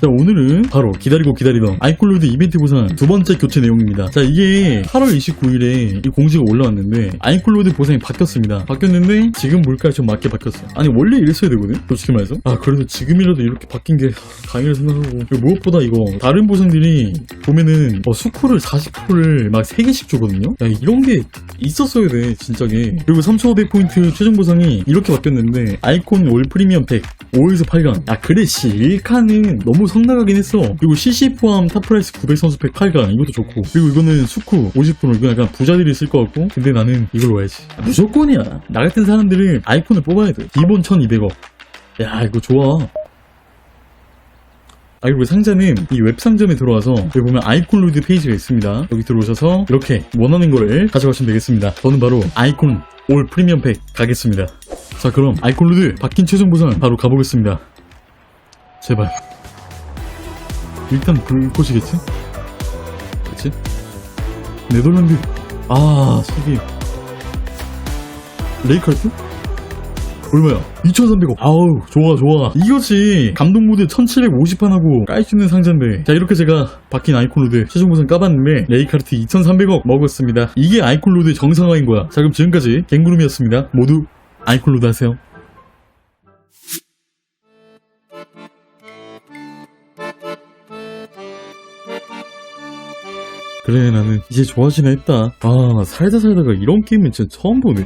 자 오늘은 바로 기다리고 기다리던 아이콜로드 이벤트 보상 두 번째 교체 내용입니다. 자 이게 8월 29일에 이 공지가 올라왔는데 아이콜로드 보상이 바뀌었습니다. 바뀌었는데 지금 물가에 좀 맞게 바뀌었어 아니 원래 이랬어야 되거든? 솔직히 말해서? 아 그래도 지금이라도 이렇게 바뀐 게 강의를 생각하고. 무엇보다 이거 다른 보상들이 보면은 어, 수코를 40%를 막 3개씩 주거든요? 야 이런 게 있었어야 돼 진짜게 그리고 3500포인트 최종 보상이 이렇게 바뀌었는데 아이콘 올 프리미엄 팩 5에서 8강. 아 그래 씨 1칸은 너무 성나가긴 했어. 그리고 CC 포함 탑프라이스 900 선수 팩 8강. 이것도 좋고. 그리고 이거는 수쿠 50% 이거 약간 부자들이 쓸 것 같고. 근데 나는 이걸로 와야지. 무조건이야. 나 같은 사람들은 아이콘을 뽑아야 돼. 기본 1200억. 야 이거 좋아. 아 그리고 상자는 이 웹상점에 들어와서 여기 보면 아이콘 로드 페이지가 있습니다. 여기 들어오셔서 이렇게 원하는 거를 가져가시면 되겠습니다. 저는 바로 아이콘 올 프리미엄 팩 가겠습니다 자 그럼 아이콘 로드 바뀐 최종 보상 바로 가보겠습니다 제발 일단 불꽃이겠지? 그치? 네덜란드 아 소비 레이카르트? 얼마야? 2,300원. 아우, 좋아, 좋아. 이것이 감동 모드 1750판하고 깔 수 있는 상자인데. 자, 이렇게 제가 바뀐 아이콘 로드 최종 보상 까봤는데, 레이카르트 2,300억 먹었습니다. 이게 아이콘 로드 정상화인 거야. 자, 그럼 지금까지 갱구름이었습니다. 모두 아이콘 로드 하세요. 그래, 나는 이제 좋아지나 했다. 아, 살다 살다가 이런 게임은 진짜 처음 보네.